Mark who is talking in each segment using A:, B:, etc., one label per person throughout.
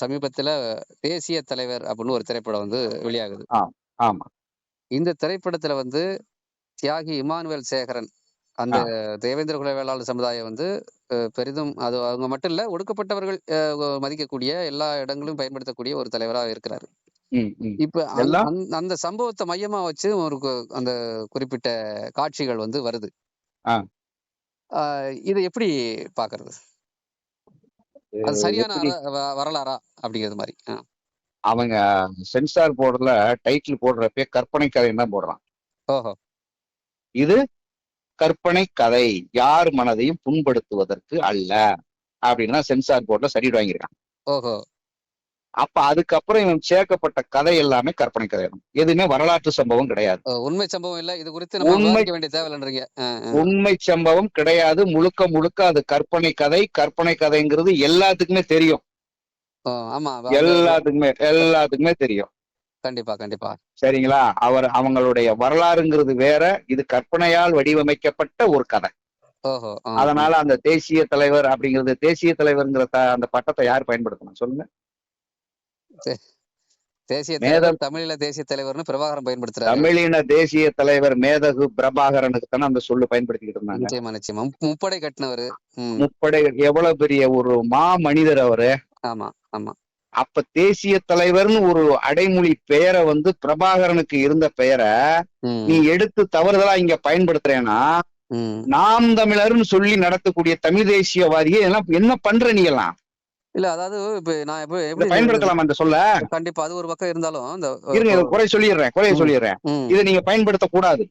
A: சமீபத்துல தேசிய தலைவர் அப்படின்னு ஒரு திரைப்படம் வந்து வெளியாகுது.
B: ஆமா.
A: இந்த திரைப்படத்துல வந்து தியாகி இமானுவேல் சேகரன் அந்த தேவேந்திர குல வேளாளர் சமுதாயம் வந்து பெரிதும் அது அவங்க மட்டும் இல்ல ஒடுக்கப்பட்டவர்கள் மதிக்கக்கூடிய எல்லா இடங்களும் பயன்படுத்தக்கூடிய ஒரு தலைவராக இருக்கிறாரு. இப்ப அந்த- சம்பவத்தை மையமா வச்சு ஒரு அந்த குறிப்பிட்ட காட்சிகள் வந்து வருது. இதை எப்படி பாக்குறது? அது சரியான வரலாறா அப்படிங்கிறது மாதிரி.
B: அவங்க சென்சார் போர்டுல டைட்டில் போடுறப்ப கற்பனை கதைன்னு தான் போடுறான்.
A: ஓஹோ.
B: இது கற்பனை கதை. யார் மனதையும் புண்படுத்துவதற்கு அல்ல. அப்படின்னு சென்சார் போர்டுல சர்டிஃபிகேட் வாங்கியிருக்கான்.
A: ஓஹோ.
B: அப்ப அதுக்கப்புறம் இவன் சேர்க்கப்பட்ட கதை எல்லாமே கற்பனை கதை. எதுவுமே வரலாற்று சம்பவம் கிடையாது.
A: உண்மை சம்பவம் இல்ல. இது குறித்து
B: உண்மை-
A: வேண்டிய ஆ.
B: உண்மை சம்பவம் கிடையாது. முழுக்க முழுக்க அது கற்பனை கதை கற்பனை கதைங்கிறது எல்லாத்துக்குமே தெரியும்.
A: ஆமா.
B: எல்லாத்துக்குமே எல்லாத்துக்குமே தெரியும்.
A: கண்டிப்பா கண்டிப்பா.
B: சரிங்களா? அவர் அவங்களுடைய வரலாறுங்கிறது வேற. இது கற்பனையால் வடிவமைக்கப்பட்ட ஒரு கதை. அதனால அந்த தேசிய தலைவர் அப்படிங்கிறது தேசிய தலைவர்ங்கிற அந்த பட்டத்தை யார் பயன்படுத்தணும்? சொல்லுங்க.
A: தேசிய. தலைவர் தமிழில தேசிய தலைவர்னு பிரபாகரன் பயன்படுத்துறாரு.
B: தமிழின தேசிய தலைவர் மேதகு பிரபாகரனுக்கு தானே அந்த சொல்லு பயன்படுத்திக்கிட்டு இருந்தாங்க.
A: நிச்சயமா நிச்சயமா. முப்- முப்படை கட்டினவரு.
B: முப்படை எவ்வளவு பெரிய ஒரு மா மனிதர் அவரு?
A: ஆமா ஆமா.
B: அப்ப தேசிய தலைவர்னு ஒரு அடைமொழி பெயரை வந்து பிரபாகரனுக்கு இருந்த பெயரை நீ எடுத்து தவறுதலா இங்க பயன்படுத்துறேன்னா. நாம் தமிழர்னு சொல்லி நடத்தக்கூடிய தமிழ் தேசியவாதியை என்ன பண்ற நீ எல்லாம்?
A: இல்ல அதாவது இப்ப நான் இப்ப எப்படி
B: பயன்படுத்தலாமா இந்த சொல்ல?
A: கண்டிப்பா அது ஒரு பக்கம் இருந்தாலும் இந்த
B: இருங்க குறை சொல்லிடுறேன் குறைய. சொல்லிடுறேன். இதை நீங்க பயன்படுத்த கூடாது.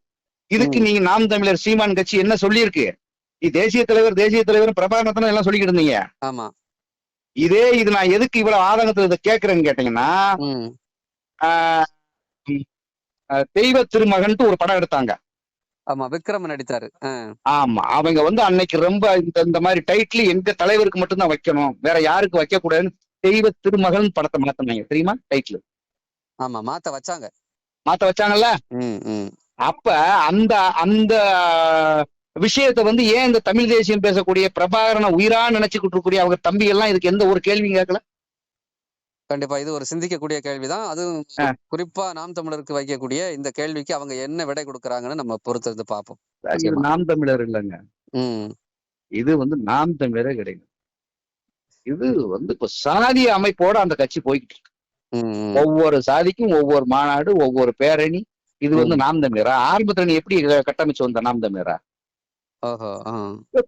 B: இதுக்கு நீங்க நாம் தமிழர் சீமான் கட்சி என்ன சொல்லியிருக்கு? தேசிய தலைவர் தேசிய தலைவர் பிரபாகரத்தனம் எல்லாம் சொல்லிக்கிட்டு இருந்தீங்க.
A: ஆமா.
B: இதே இது நான் எதுக்கு இவ்வளவு ஆதங்கத்துல இதை கேட்கறேன்னு கேட்டீங்கன்னா தெய்வ திருமகன்ட்டு ஒரு படம் எடுத்தாங்க.
A: ஆமா விக்ரம் நடித்தாரு.
B: ஆமா அவங்க வந்து அன்னைக்கு ரொம்ப இந்த இந்த மாதிரி டைட்டில் எங்க தலைவருக்கு மட்டும்தான் வைக்கணும். வேற யாருக்கு வைக்க கூடாதுன்னு தெய்வ திருமகன் படத்தை மாத்தினாங்க. தெரியுமா? டைட்டில்
A: ஆமா மாத்த வச்சாங்க.
B: மாத்த வச்சாங்கல்ல. அப்ப அந்த அந்த விஷயத்தை வந்து ஏன் இந்த தமிழ் தேசியம் பேசக்கூடிய பிரபாகரனை உயிரா நினைச்சுக்கிட்டு இருக்கக்கூடிய அவங்க தம்பி எல்லாம் இதுக்கு எந்த ஒரு கேள்வியும் கேட்கல
A: கண்டிப்பா. இது ஒரு சிந்திக்கக்கூடிய கேள்விதான். அதுவும்
B: ஆ.
A: குறிப்பா நாம் தமிழருக்கு வைக்கக்கூடிய இந்த கேள்விக்கு அவங்க என்ன விடை கொடுக்கறாங்கன்னு நம்ம பொறுத்திருந்து பார்ப்போம்.
B: இது
A: நிச்சயமா.
B: நாம் தமிழர் இல்லைங்க.
A: ம்,
B: இது வந்து நாம் தமிழரே கிடையாது. இது வந்து இப்ப சாதிய அமைப்போட அந்த கட்சி போய்கிட்டு இருக்கு.
A: ம், ம்.
B: ஒவ்வொரு சாதிக்கும் ஒவ்வொரு மாநாடு ஒவ்வொரு பேரணி. இது வந்து நாம் தமிழரா? ஆரம்பத்துல நீ எப்படி இதை கட்டமைச்சு வந்த நாம் தமிழரா.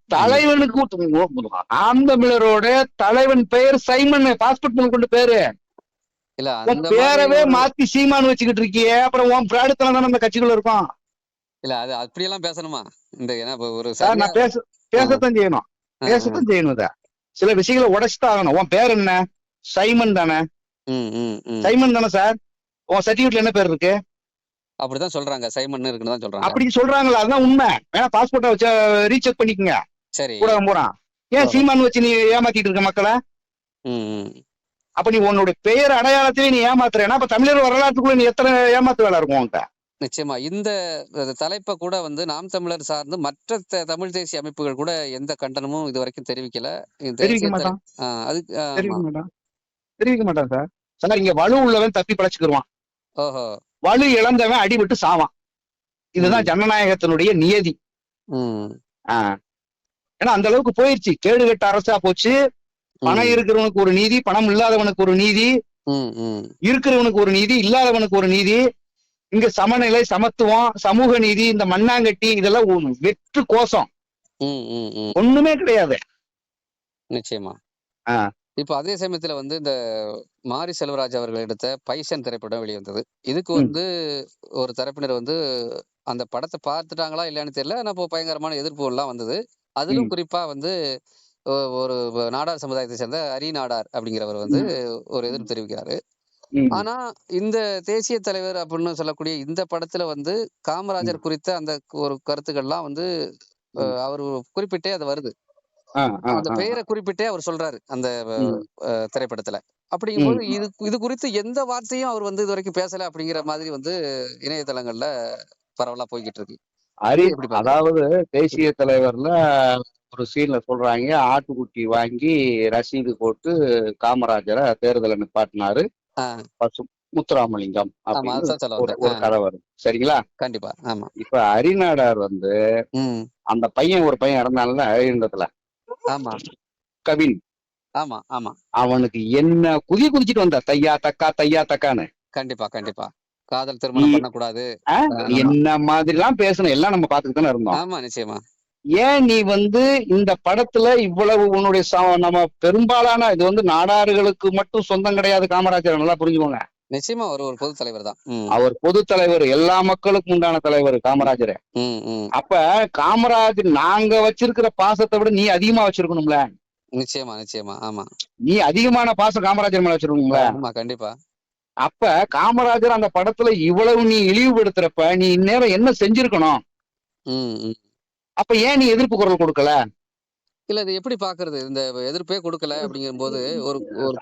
B: தலைவனுக்கு ஊத்து- நாம் தமிழரோட தலைவன் பெயர் சைமன் பாஸ்போர்ட் முதல் கொண்டு பேரு.
A: இல்ல
B: பேரவே மாத்தி சீமானு வச்சுக்கிட்டு இருக்கியே அப்புறம் உன் பிராடுத்தனம் தானே அந்த கட்சிக்குள்ள இருக்கும்.
A: இல்ல அது அப்படியெல்லாம் பேசணுமா? இந்த ஏன்னா ஒரு
B: நான் பேச பேசத்தான் செய்யணும். பேசத்தான் செய்யணும் சில விஷயங்களை உடைச்சுதான் ஆகணும் உன் பேர் என்ன? சைமன் தானே. சைமன் தானே சார்? உன் சர்டிபிகேட்ல என்ன பேர் இருக்கு?
A: அப்படிதான் சொல்றாங்க. சைமன் இருக்குன்னு தான் சொல்றாங்க.
B: அப்படி சொல்றாங்களா? அதுதான் உண்மை. வேணா பாஸ்போர்ட்டை வச்சு ரீசெக் பண்ணிக்கங்க.
A: சரி.
B: ஊடகம் போறான் ஏன். சீமான் வச்சு நீ ஏமாத்திட்டு இருக்க மக்களை. அப்ப நீ உன்னுடைய பெயர் அடையாளத்திலே நீ ஏமாத்துறேன்னா அப்ப தமிழர் வரலாற்றுக்குள்ள நீ எத்தனை ஏமாத்து வேலை இருக்கும் உன்கிட்ட?
A: நிச்சயமா. இந்த தலைப்பை கூட வந்து நாம் தமிழர் சார்ந்து மற்ற தமிழ் தேசிய அமைப்புகள் கூட எந்த கண்டனமும் இது வரைக்கும் தெரிவிக்கல.
B: தெரிவிக்க மாட்டான். சார். சார் இங்க வலு உள்ளவன் தப்பி பழச்சுக்கிடுவான்
A: ஓஹோ.
B: வலு இழந்தவன் அடிபட்டு சாவான். இதுதான். ஜனநாயகத்தினுடைய நியதி. ஆஹ் ஏன்னா அந்த அளவுக்கு போயிருச்சு. கேடு கெட்ட அரசா போச்சு. பணம் இருக்கிறவனுக்கு ஒரு நீதி பணம் இல்லாதவனுக்கு ஒரு நீதி. இருக்கிறவனுக்கு ஒரு நீதி இல்லாதவனுக்கு ஒரு நீதி. இங்க சமநிலை சமத்துவம் சமூக நீதி இந்த மண்ணாங்கட்டி இதெல்லாம் வெற்று கோஷம். ஒண்ணுமே கிடையாது.
A: நிச்சயமா.
B: ஆ.
A: இப்ப அதே சமயத்துல வந்து இந்த மாரி செல்வராஜ் அவர்கள் எடுத்த பைசன் திரைப்படம் வெளிவந்தது. இதுக்கு. வந்து ஒரு தரப்பினர் வந்து அந்த படத்தை பார்த்துட்டாங்களா இல்லையான்னு தெரியல. ஆனா இப்போ பயங்கரமான எதிர்ப்பு எல்லாம் வந்தது. அதிலும். குறிப்பா வந்து ஒரு நாடார் சமுதாயத்தை சேர்ந்த அரி நாடார் அப்படிங்கிறவர் வந்து ஒரு எதிர்ப்பு தெரிவிக்கிறாரு. ஆனா இந்த தேசிய தலைவர் அப்படின்னு சொல்லக்கூடிய இந்த படத்துல வந்து காமராஜர் குறித்த அந்த ஒரு கருத்துக்கள்லாம் வந்து அவர் குறிப்பிட்டே அது வருது. அந்த. பெயரை குறிப்பிட்டே அவர் சொல்றாரு அந்த திரைப்படத்துல. அப்படிங்கும்போது. இது இது குறித்து எந்த வார்த்தையும் அவர் வந்து இது வரைக்கும் பேசல அப்படிங்கிற மாதிரி வந்து இணையதளங்கள்ல பரவலா போய்கிட்டு இருக்கு
B: அரி? அதாவது தேசிய தலைவர்ல ஒரு சீன்ல சொல்றாங்க ஆட்டுக்குட்டி வாங்கி ரசீது போட்டு காமராஜரை தேர்தலை நிப்பாட்டினாரு. பசு முத்துராமலிங்கம் அப்படின்னு ஒரு கதை வரும். சரிங்களா?
A: கண்டிப்பா ஆமா.
B: இப்ப அரிநாடார் வந்து அந்த பையன் ஒரு பையன் இறந்தான்ல அழிந்ததுல
A: ஆமா.
B: கவின்.
A: ஆமா ஆமா.
B: அவனுக்கு என்ன குதி குதிச்சிட்டு வந்த? தையா தக்கா தையா தக்கான்னு.
A: கண்டிப்பா கண்டிப்பா. காதல் திருமணம் பண்ணக்கூடாது.
B: என்ன மாதிரி எல்லாம் பேசணும் எல்லாம் நம்ம பாத்துட்டு தானே இருந்தோம்.
A: ஆமா நிச்சயமா.
B: ஏன் நீ வந்து இந்த படத்துல இவ்வளவு உன்னுடைய நம்ம பெரும்பாலான இது வந்து நாடார்களுக்கு மட்டும் சொந்தம் கிடையாது காமராஜர் நல்லா புரிஞ்சுக்கோங்க.
A: நிச்சயமா ஒரு ஒரு பொது தலைவர் தான்.
B: அவர் பொது தலைவர் எல்லா மக்களுக்கும் உண்டான தலைவர் காமராஜர். அப்ப காமராஜர் நாங்க வச்சிருக்கிற பாசத்தை விட நீ அதிகமா வச்சிருக்கணும்ல?
A: நிச்சயமா நிச்சயமா. ஆமா.
B: நீ அதிகமான பாசம் காமராஜர் மேல வச்சிருக்கணும்ல?
A: ஆமா கண்டிப்பா.
B: அப்ப காமராஜர் அந்த படத்துல இவ்வளவு நீ இழிவுபடுத்துறப்ப நீ இந்நேரம் என்ன செஞ்சிருக்கணும்? அப்ப ஏன் நீ எதிர்ப்பு குரல் கொடுக்கல?
A: இல்ல இது எப்படி பாக்குறது? இந்த எதிர்ப்பே கொடுக்கல அப்படிங்கிற போது ஒரு ஒரு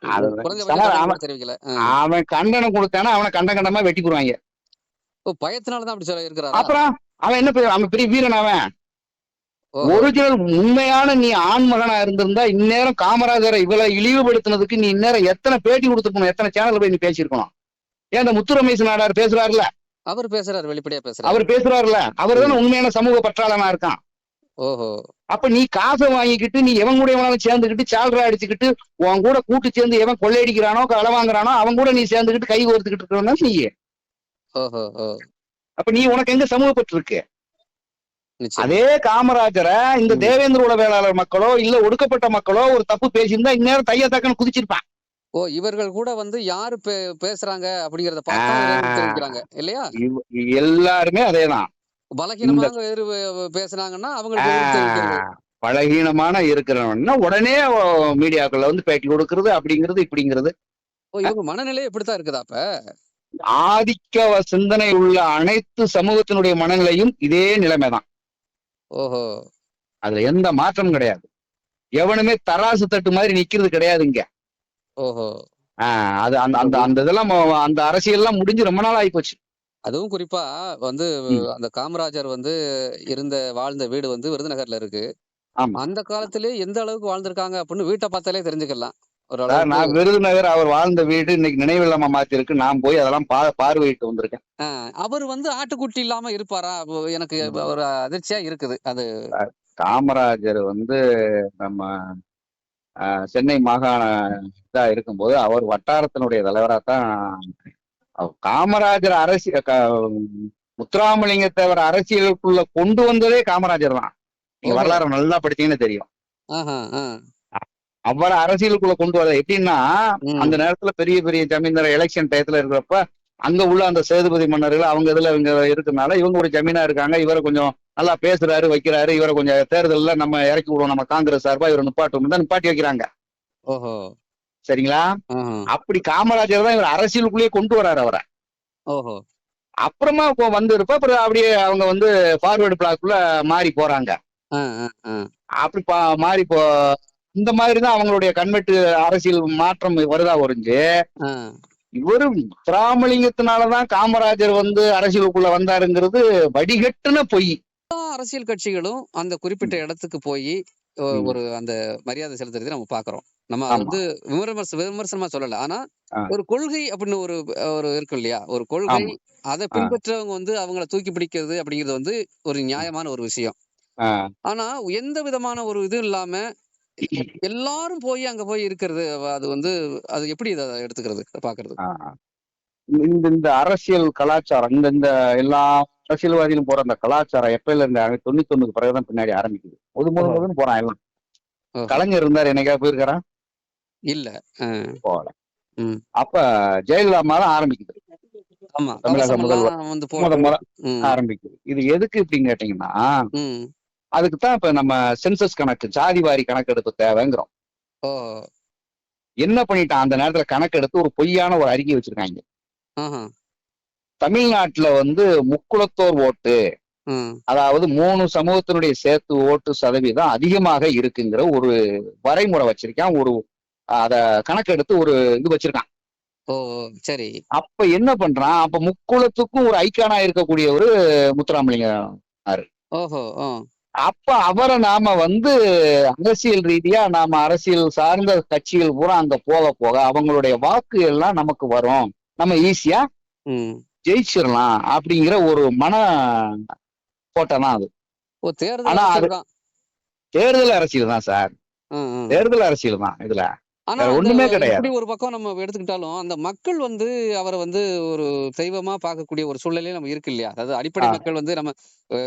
A: தெரிவிக்கல.
B: அவன் கண்டனம் கொடுத்தானா அவனை கண்ட கண்டமா வெட்டி போடுவாங்க.
A: ஓ பயத்தினாலதான் அப்படி சொல்ல இருக்கிறாரா?
B: அப்புறம் அவன் என்ன பெரிய அவன் பெரிய வீரன் அவன். ஒரிஜினல் உண்மையான நீ ஆண்மகனா இருந்திருந்தா இந்நேரம் காமராஜரை இவ்வளவு இழிவுபடுத்தினதுக்கு நீ இந்நேரம் எத்தனை பேட்டி கொடுத்துருக்கணும் எத்தனை சேனல் போய் நீ பேசியிருக்கணும். ஏன் இந்த முத்து ரமேஷ் நாடார் பேசுறாருல
A: அவர் பேசுறாரு வெளிப்படையா பேசுறாரு.
B: அவர் பேசுறாருல அவர் தானே உண்மையான சமூக பற்றாளனா இருக்கான்.
A: ஓஹோ.
B: அப்ப நீ காசை வாங்கிக்கிட்டு நீ எவன் கூட எவனாலும் சேர்ந்துக்கிட்டு சால்ரா அடிச்சுக்கிட்டு உன் கூட கூட்டு சேர்ந்து எவன் கொள்ளையடிக்கிறானோ களை வாங்குறானோ அவன் கூட நீ சேர்ந்துக்கிட்டு கை கோர்த்துக்கிட்டு இருக்கிறவன் நீ அப்ப நீ உனக்கு எங்க சமூக பற்று இருக்கு
A: நிச்சயம்.
B: அதே காமராஜரை இந்த
A: ம்.
B: தேவேந்திர உல வேளாளர் மக்களோ இல்ல ஒடுக்கப்பட்ட மக்களோ ஒரு தப்பு பேசியிருந்தா இந்நேரம் தைய தக்கன்னு குதிச்சிருப்பான்.
A: ஓ இவர்கள் கூட வந்து யாரு பேசுறாங்க அப்படிங்கறத இல்லையா?
B: எல்லாருமே அதேதான்.
A: பலகீனமாக பேசுனாங்கன்னா
B: ஆஹ், பலகீனமான இருக்கிறவன்னா உடனே மீடியாக்கள்ல வந்து பேட்டி கொடுக்கறது அப்படிங்கிறது இப்படிங்கிறது.
A: இவங்க மனநிலை எப்படித்தான் இருக்குதா அப்ப?
B: ஆதிக்க சிந்தனை உள்ள அனைத்து சமூகத்தினுடைய மனநிலையும் இதே நிலைமைதான்.
A: ஓஹோ.
B: அதுல எந்த மாற்றமும் கிடையாது. எவனுமே தராசு தட்டு மாதிரி நிக்கிறது கிடையாது இங்க.
A: ஓஹோ.
B: ஆஹ் அது அந்த அந்த அந்த இதெல்லாம் அந்த அரசியல் எல்லாம் முடிஞ்சு ரொம்ப நாள் ஆயிப்போச்சு
A: அதுவும் குறிப்பா வந்து
B: ம்.
A: அந்த காமராஜர் வந்து இருந்த வாழ்ந்த வீடு வந்து விருதுநகர்ல இருக்கு.
B: ஆமா.
A: அந்த காலத்திலே எந்த அளவுக்கு வாழ்ந்திருக்காங்க அப்படின்னு வீட்டை பார்த்தாலே தெரிஞ்சுக்கலாம்.
B: சார், நான் விருதுநகர் அவர் வாழ்ந்த வீடு இன்னைக்கு நினைவில்லாம மாத்திருக்கு. நான் போய் அதெல்லாம் பா பார்வையிட்டு வந்திருக்கேன்.
A: ஆ, அவர் வந்து ஆட்டுக்குட்டி இல்லாம இருப்பாரா? அப்போ எனக்கு ஒரு அதிர்ச்சியா இருக்குது. அது
B: காமராஜர் வந்து நம்ம ஆஹ், சென்னை மாகாண இதா இருக்கும்போது அவர் வட்டாரத்தினுடைய தலைவரா தான் காமராஜர் அரசியல் முத்துராமலிங்க தேவர் அரசியலுக்குள்ள கொண்டு வந்ததே காமராஜர் தான். நீங்க. வரலாறு நல்லா படிச்சீங்கன்னு தெரியும். அவரை அரசியலுக்குள்ள கொண்டு வர எப்படின்னா. அந்த நேரத்துல பெரிய பெரிய ஜமீன்தார் எலெக்ஷன் டயத்துல இருக்கிறப்ப அங்க உள்ள அந்த சேதுபதி மன்னர்கள் அவங்க இதுல இவங்க இருக்கறனால இவங்க ஒரு ஜமீனா இருக்காங்க. இவரை கொஞ்சம் நல்லா பேசுறாரு வைக்கிறாரு. இவரை கொஞ்சம் தேர்தல்ல நம்ம இறக்கி விடுவோம். நம்ம காங்கிரஸ் சார்பா இவரை நிப்பாட்டும் தான் நிப்பாட்டி வைக்கிறாங்க.
A: ஓஹோ.
B: சரிங்களா? அப்படி காமராஜர் தான் இவர் அரசியலுக்குள்ளேயே கொண்டு வராரு அவரை.
A: ஓஹோ.
B: அப்புறமா இப்போ வந்து இருப்ப அப்புறம் அப்படியே அவங்க வந்து ஃபார்வர்டு பிளாக்குள்ள மாறி போறாங்க. அப்படி மாறி போ இந்த மாதிரி தான் அவங்களுடைய கன்வெர்ட் அரசியல் மாற்றம் வருதா ஒரிஞ்சு. இவரு முத்துராமலிங்கத்தினாலதான் காமராஜர் வந்து அரசியலுக்குள்ள வந்தாருங்கிறது வடிகட்டுன பொய்.
A: அரசியல் கட்சிகளும் அந்த குறிப்பிட்ட இடத்துக்கு போய்
B: ம்.
A: ஒரு அந்த மரியாதை செலுத்துறதை நம்ம பாக்குறோம் நம்ம
B: ஆமா.
A: வந்து விமர்ச விமர்சனமா சொல்லல ஆனா
B: ஆ.
A: ஒரு கொள்கை அப்படின்னு ஒரு ஒரு இருக்கு இல்லையா ஒரு கொள்கை
B: ஆமா.
A: அதை பின்பற்றவங்க வந்து அவங்கள தூக்கி பிடிக்கிறது அப்படிங்கிறது வந்து ஒரு நியாயமான ஒரு விஷயம் ஆனா எந்த விதமான ஒரு இது இல்லாம எல்லாரும் போய் அங்க போய் இருக்கிறது அது வந்து அது எப்படி இதை எடுத்துக்கிறது பாக்குறது
B: இந்த இந்த அரசியல் கலாச்சாரம் இந்த இந்த எல்லா அரசியல்வாதிகளும் போற அந்த கலாச்சாரம் எப்பயில இருந்து தொண்ணூத்தி ஒண்ணுக்கு பிறகுதான் பின்னாடி ஆரம்பிக்குது முது. முதுன்னு போறான் எல்லாம். கலைஞர் இருந்தார் என்னைக்கா போயிருக்காரா
A: இல்ல.
B: போகல. அப்ப ஜெயலலிதா தான் ஆரம்பிக்குது தமிழக முதல்வர்.
A: எல்லாம் வந்து
B: முத
A: போடுறது
B: முத
A: ம்.
B: ஆரம்பிக்குது இது எதுக்கு இப்படின்னு கேட்டீங்கன்னா
A: ம்.
B: அதுக்கு தான் இப்ப நம்ம சென்சஸ் கணக்கு ஜாதி வாரி கணக்கெடுப்பு தேவைங்கிறோம் என்ன பண்ணிட்டான் அந்த நேரத்துல கணக்கெடுத்து ஒரு பொய்யான ஒரு அறிக்கை வச்சிருக்காங்க தமிழ்நாட்டுல வந்து முக்குளத்தோர் ஓட்டு. அதாவது மூணு சமூகத்தினுடைய சேர்த்து ஓட்டு சதவீதம் அதிகமாக இருக்குங்கிற ஒரு வரைமுறை வச்சிருக்கான். ஒரு அத கணக்கெடுத்து ஒரு இது வச்சிருக்கான்.
A: ஓ சரி.
B: அப்ப என்ன பண்றான்? அப்ப முக்குளத்துக்கும் ஒரு ஐக்கானா இருக்கக்கூடிய ஒரு முத்துராமலிங்க
A: ஓஹோ
B: அப்ப அவரை நாம வந்து அரசியல் ரீதியா நாம அரசியல் சார்ந்த கட்சிகள் பூரா அங்க போக போக அவங்களுடைய வாக்கு எல்லாம் நமக்கு வரும். நம்ம ஈஸியா ஜெயிச்சிடலாம் அப்படிங்கிற ஒரு மன கோட்டம் தான் அது
A: தேர்தல் அரசியல் தான்
B: தேர்தல் அரசியல் தான் சார். தேர்தல் அரசியல் தான் இதுல.
A: ஆனா
B: ஒண்ணுமே கிடையாது.
A: இப்படி ஒரு பக்கம் நம்ம எடுத்துக்கிட்டாலும் அந்த மக்கள் வந்து அவரை வந்து ஒரு தெய்வமா பார்க்கக்கூடிய ஒரு சூழ்நிலையில நம்ம இருக்கு இல்லையா? அதாவது அடிப்படை. மக்கள் வந்து நம்ம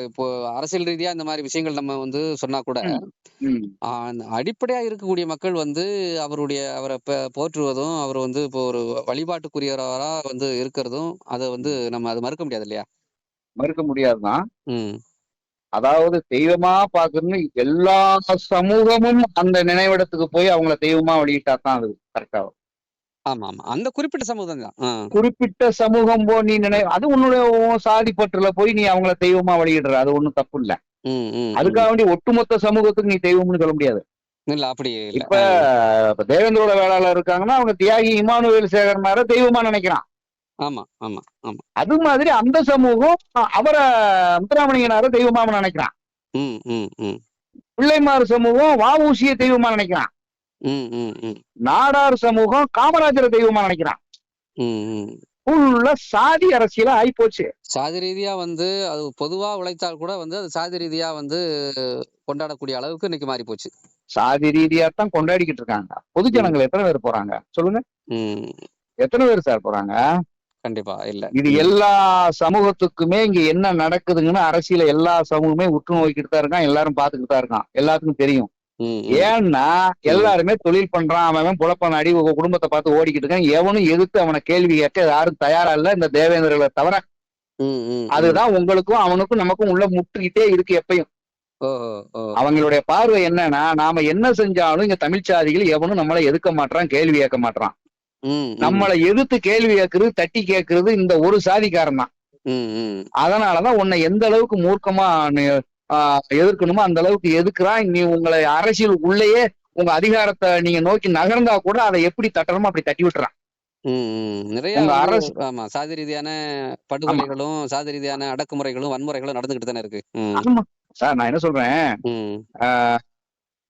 A: இப்போ அரசியல் ரீதியா இந்த மாதிரி விஷயங்கள் நம்ம வந்து சொன்னா கூட அடிப்படையா இருக்கக்கூடிய மக்கள் வந்து அவருடைய அவரை போற்றுவதும் அவர் வந்து இப்போ ஒரு வழிபாட்டுக்குரியவரா வந்து இருக்கிறதும் அதை வந்து நம்ம அதை மறுக்க முடியாது இல்லையா?
B: மறுக்க முடியாதுதான். அதாவது தெய்வமா பாக்குறதுன்னு எல்லா சமூகமும் அந்த நினைவிடத்துக்கு போய் அவங்கள தெய்வமா வழியிட்டா தான் அது கரெக்டா
A: ஆமா ஆமா அந்த குறிப்பிட்ட சமூகம் தான்.
B: குறிப்பிட்ட சமூகம் போ நீ நினை அது உன்னுடைய உன் சாதி பற்றுல போய் நீ அவங்கள தெய்வமா வழியிடுற அது ஒண்ணும் தப்பு இல்ல. அதுக்காக வேண்டி ஒட்டுமொத்த சமூகத்துக்கு நீ தெய்வம்னு சொல்ல முடியாது.
A: இல்ல அப்படி
B: இப்ப தேவேந்திரோட வேளாளர் இருக்காங்கன்னா அவங்க தியாகி இமானுவேல் சேகரனார தெய்வமா நினைக்கிறான்.
A: ஆமா ஆமா ஆமா.
B: அது மாதிரி அந்த சமூகம் அவரை முத்துராமலிங்கனார தெய்வமா நினைக்கிறான். பிள்ளைமார் சமூகம் வாவூசிய தெய்வமா நினைக்கிறான். நாடார் சமூகம் காமராஜரை தெய்வமா நினைக்கிறான். ஃபுல்லா சாதி அரசியலா ஆகி போச்சு
A: சாதி ரீதியா வந்து அது பொதுவா உழைத்தால் கூட வந்து அது சாதி ரீதியா வந்து கொண்டாடக்கூடிய அளவுக்கு இன்னைக்கு மாறி போச்சு
B: சாதி ரீதியா தான் கொண்டாடிக்கிட்டு இருக்காங்க. பொது ஜனங்கள் எத்தனை பேர் போறாங்க? சொல்லுங்க. எத்தனை பேர் சார் போறாங்க?
A: கண்டிப்பா இல்ல.
B: இது எல்லா சமூகத்துக்குமே இங்க என்ன நடக்குதுங்கன்னு அரசியல எல்லா சமூகமே உற்று நோக்கிட்டு தான் இருக்கான் எல்லாரும் பாத்துக்கிட்டு தான் இருக்கான். எல்லாத்துக்கும் தெரியும். ஏன்னா எல்லாருமே தொழில் பண்றான் அவன் அவன் புழப்ப நாடி உங்க குடும்பத்தை பார்த்து ஓடிக்கிட்டு இருக்கான். எவனும் எதிர்த்து அவனை கேள்வி கேட்க யாரும் தயாரா இல்ல இந்த தேவேந்திரர்களை தவிர. அதுதான் உங்களுக்கும் அவனுக்கும் நமக்கும் உள்ள முட்டுக்கிட்டே இருக்கு எப்பயும். அவங்களுடைய பார்வை என்னன்னா நாம என்ன செஞ்சாலும் இங்க தமிழ் சாதிகள் எவனும் நம்மளை எதுக்க மாட்றான் கேள்வி கேட்க மாட்றான்.
A: ம், ம்.
B: நம்மளை எதிர்த்து கேள்வி கேட்கறது தட்டி கேட்கறது இந்த ஒரு சாதிக்காரன் தான். அதனாலதான் உன்னை எந்த அளவுக்கு மூர்க்கமா எதிர்க்கணுமோ அந்த அளவுக்கு எதுக்குறான்? நீ உங்களை அரசியல் உள்ளேயே உங்க அதிகாரத்தை நீங்க நோக்கி நகர்ந்தா கூட அதை எப்படி தட்டணுமோ அப்படி தட்டி விட்டுறான்.
A: நிறைய
B: அரசு-
A: ஆமா சாதி ரீதியான படுகொலைகளும் சாதி ரீதியான அடக்குமுறைகளும் வன்முறைகளும் நடந்துகிட்டு தானே இருக்கு.
B: ஆமா. சார் நான் என்ன சொல்றேன்?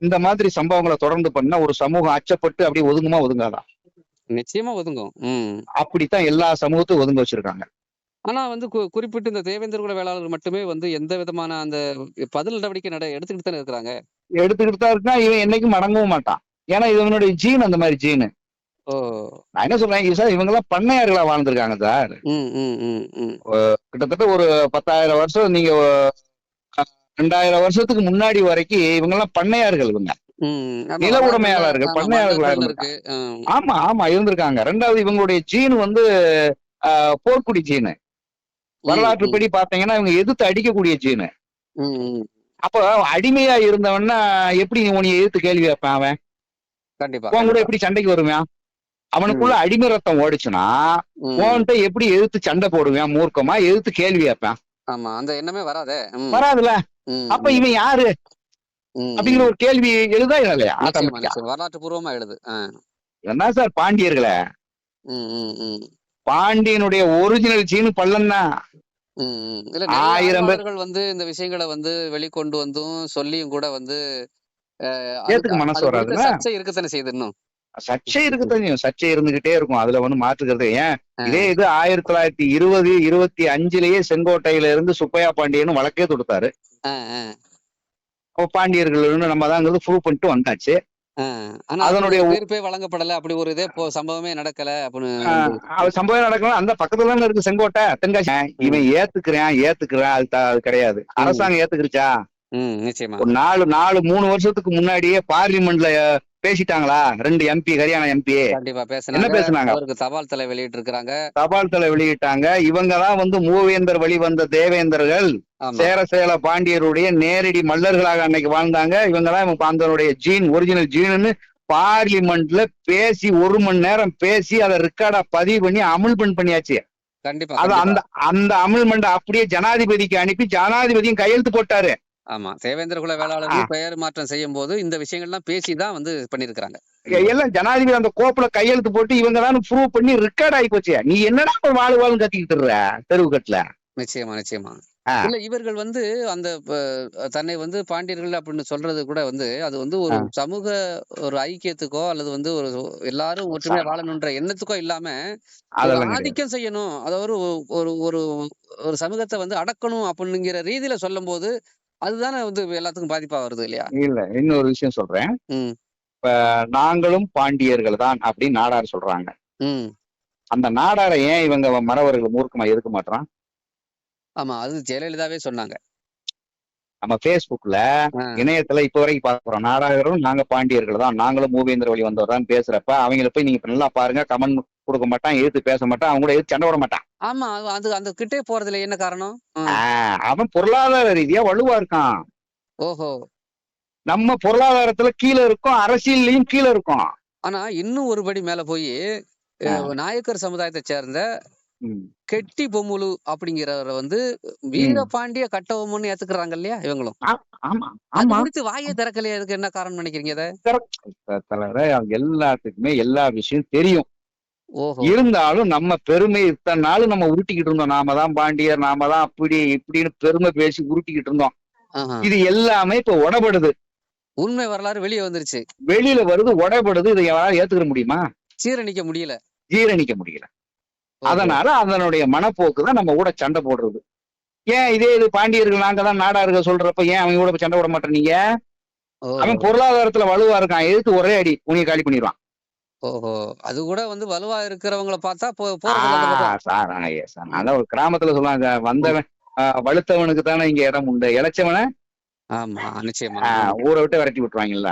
B: இந்த மாதிரி சம்பவங்களை தொடர்ந்து பண்ணா ஒரு சமூகம் அச்சப்பட்டு அப்படியே ஒதுங்குமா ஒதுங்காதா?
A: நிச்சயமா ஒதுங்கும். ம்.
B: அப்படித்தான் எல்லா சமூகத்தையும் ஒதுங்க வச்சிருக்காங்க.
A: ஆனா வந்து குறிப்பிட்டு இந்த தேவேந்திர குல வேளாளர் மட்டுமே வந்து எந்த விதமான அந்த பதில் நடவடிக்கை நட எடுத்துக்கிட்டு தானே இருக்கிறாங்க?
B: எடுத்துக்கிட்டு தான் இருக்கா இவன் என்னைக்கும் மடங்கவும் மாட்டான். ஏன்னா இவனுடைய ஜீன் அந்த மாதிரி ஜீனு
A: ஓ.
B: நான் என்ன சொல்றேன்? சார் இவங்க எல்லாம் பண்ணையார்களா வாழ்ந்திருக்காங்க சார்? கிட்டத்தட்ட ஒரு பத்தாயிரம் வருஷம் நீங்க ரெண்டாயிரம் வருஷத்துக்கு முன்னாடி வரைக்கும் இவங்க எல்லாம் பண்ணையார்கள் இவங்க. நில உடைமையாளர்கள், பண்ணையாளர்களா.
A: இருக்கு.
B: ஆமா ஆமா இருந்திருக்காங்க. ரெண்டாவது இவங்களுடைய ஜீன் வந்து போர்க்குடி ஜீனு வரலாற்றுப்படி பாத்தீங்கன்னா இவங்க எதிர்த்து அடிக்கக்கூடிய ஜீனு. அப்ப அடிமையா இருந்தவன்னா எப்படி நீ உன்னை எதிர்த்து கேள்வி கேட்பான் அவன்?
A: கண்டிப்பா
B: உன் கூட. எப்படி சண்டைக்கு வருவான்? அவனுக்குள்ள அடிமை ரத்தம் ஓடிச்சுன்னா. உன்கிட்ட எப்படி எதிர்த்து சண்டை போடுவேன் மூர்க்கமா? எதிர்த்து கேள்வி கேட்பான்.
A: ஆமா அந்த எண்ணமே வராதே.
B: வராதுல அப்ப இவன் யாரு? அப்படிங்கிற ஒரு கேள்வி எழுதா இல்லையா.
A: வரலாற்று பூர்வமா எழுது.
B: என்ன சார் பாண்டியர்களே. பாண்டியனுடைய ஒரிஜினல் சீனு பள்ளம் தான் ஆயிரம் பேர்
A: ஆய்வாளர்கள் வந்து இந்த விஷயங்களை வந்து வெளிக்கொண்டு வந்தும் சொல்லியும் கூட வந்து
B: ஏத்துக்க மனசு வராதுல்ல?
A: சர்ச்சை இருக்கத்தானே செய்யுது இன்னும்.
B: சர்ச்சை இருக்குதான் சர்ச்சை இருந்துகிட்டே இருக்கும். அதுல ஒண்ணு மாற்றுக்கிறது. ஏன். இதே இது ஆயிரத்தி தொள்ளாயிரத்தி இருபது இருபத்தி அஞ்சுலயே செங்கோட்டையில இருந்து சுப்பையா பாண்டியன் வழக்கே தொடுத்தாரு. பாண்டியர்கள் நம்ம தாங்கிறது ப்ரூவ் பண்ணிட்டு வந்தாச்சு. அதனுடைய
A: தீர்ப்பே வழங்கப்படல. அப்படி ஒரு இதே சம்பவமே நடக்கல அப்படின்னு
B: சம்பவம் நடக்கணும் அந்த பக்கத்துல தானே இருக்கு செங்கோட்டை தென்காசி. இவன் ஏத்துக்கிறேன் ஏத்துக்கிறேன். அது அது கிடையாது. அரசாங்கம் ஏத்துக்கிருச்சா?
A: நிச்சயமா.
B: ஒரு நாலு நாலு மூணு வருஷத்துக்கு முன்னாடியே பார்லிமெண்ட்ல பேசிட்டாங்களா? ரெண்டு எம்பி ஹரியானா எம்பி
A: கண்டிப்பா
B: என்ன
A: பேசுனாங்க? அவருக்கு தபால் தலை வெளியிட்டு இருக்காங்க
B: தபால் தலை வெளியிட்டாங்க. இவங்க தான் வந்து மூவேந்தர் வழி வந்த தேவேந்தர்கள். சேர சேல பாண்டியருடைய நேரடி மல்லர்களாக அன்னைக்கு வாழ்ந்தாங்க. இவங்க தான் இவங்க பாந்தனுடைய ஜீன் ஒரிஜினல் ஜீன்னு பார்லிமெண்ட்ல பேசி ஒரு மணி நேரம் பேசி அதை ரெக்கார்டா பதிவு பண்ணி அமுல்மெண்ட் பண்ணியாச்சு.
A: கண்டிப்பா
B: அது. அந்த அந்த அமுல்மெண்ட் அப்படியே ஜனாதிபதிக்கு அனுப்பி ஜனாதிபதியும் கையெழுத்து போட்டாரு.
A: ஆமா. தேவேந்திர குல வேளாளர்கள் பெயர் மாற்றம் செய்யும் போது இந்த விஷயங்கள்லாம் பேசிதான் வந்து பண்ணிருக்கிறாங்க.
B: எல்லாம் ஜனாதிபதி அந்த கோப்புல கையெழுத்து போட்டு இவங்க தான் ப்ரூவ் பண்ணி ரெக்கார்ட் ஆகி போச்சு. நீ என்னடா வாழ் வாழ்னு கத்திக்கிட்டு இருக்க தெருவுக்கட்டுல?
A: நிச்சயமா நிச்சயமா. இல்ல இவர்கள் வந்து அந்த தன்னை வந்து பாண்டியர்கள் அப்படின்னு சொல்றது கூட வந்து அது வந்து ஒரு. சமூக ஒரு ஐக்கியத்துக்கோ அல்லது வந்து ஒரு எல்லாரும் ஒற்றுமையா வாழணுன்ற எண்ணத்துக்கோ இல்லாம ஆதிக்கம் செய்யணும். அதாவது ஒரு ஒரு ஒரு சமூகத்தை வந்து அடக்கணும் அப்படிங்கிற ரீதியில சொல்லும்போது அதுதானே வந்து எல்லாத்துக்கும் பாதிப்பா வருது இல்லையா?
B: இல்ல இன்னொரு விஷயம் சொல்றேன்.
A: ம்.
B: நாங்களும் பாண்டியர்கள் தான் அப்படின்னு நாடார் சொல்றாங்க. அந்த நாடாரை ஏன் இவங்க மறவர்கள் மூர்க்கமா இருக்க மாட்டான்
A: ஆமா அது ஜெயலலிதாவே சொன்னாங்க.
B: நம்ம
A: ஆ.
B: இணையத்துல இப்ப வரைக்கும் பாக்குறோம் நாடாரும் நாங்க பாண்டியர்கள் தான். நாங்களும் மூவேந்திர வழி வந்தவர் தான் பேசுறப்ப அவங்கள போய் நீங்க இப்ப நல்லா பாருங்க. கமெண்ட் கொடுக்க மாட்டான் எழுத்து பேச மாட்டான். அவங்க கூட எழுத்து சண்டை விட மாட்டான்.
A: ஆமா அது- அது அந்த கிட்டே போறதுல என்ன காரணம்? ஆ.
B: ஆஹ் அவன் பொருளாதார ரீதியா வலுவா இருக்கான்.
A: ஓஹோ.
B: நம்ம பொருளாதாரத்துல கீழே இருக்கோம் அரசியல்லையும் கீழே இருக்கோம்.
A: ஆனா இன்னும் ஒரு படி மேல போய். நாயக்கர் சமுதாயத்தை சேர்ந்த
B: ம்.
A: கெட்டி பொம்முலு அப்படிங்கிறவரை வந்து வீரபாண்டிய கட்டபொம்மன்னு ஏத்துக்கிறாங்க இல்லையா இவங்களும்?
B: ஆமா
A: அது
B: ஆமா.
A: குறித்து வாயை திறக்கலையா? அதுக்கு என்ன காரணம் நினைக்கிறீங்க இத?
B: தலைவரே அவங்க எல்லாத்துக்குமே எல்லா விஷயம் தெரியும். இருந்தாலும் நம்ம பெருமை இத்தனை நாள் நம்ம உருட்டிக்கிட்டு இருந்தோம். நாம தான் பாண்டியர் நாம தான் அப்படி இப்படின்னு பெருமை பேசி உருட்டிக்கிட்டு இருந்தோம். இது எல்லாமே இப்ப உடப்படுது
A: உண்மை வரலாறு வெளியே வந்துருச்சு.
B: வெளியில வருது உடைபடுது. இதை யாராவது ஏத்துக்கிற முடியுமா?
A: சீரணிக்க முடியல.
B: ஜீரணிக்க முடியல. அதனால அதனுடைய மனப்போக்கு தான் நம்ம கூட சண்டை போடுறது. ஏன் இதே இது பாண்டியர்கள் நாங்க தான் நாடார்கள் சொல்றப்ப ஏன் அவங்க கூட சண்டை போட
A: ஓஹோ.
B: அவன் பொருளாதாரத்துல வலுவா இருக்கான். எதிர்த்து ஒரே அடி? உனிய காலி பண்ணிடுவான்.
A: ஓஹோ. அது கூட வந்து வலுவா இருக்கிறவங்கள பார்த்தா போ போறது அந்த பக்கம்.
B: ஆ, சார் ஆ, yes, sir. அதான் ஒரு கிராமத்துல சொல்லுவாங்க வந்தவன் ஆ, வலுத்தவனுக்கு தானே இங்க இடம் உண்டு. இளைச்சவனை
A: ஆமா நிச்சயமா
B: ஆ, ஊரை விட்டு விரட்டி விட்டுருவாங்கல்ல.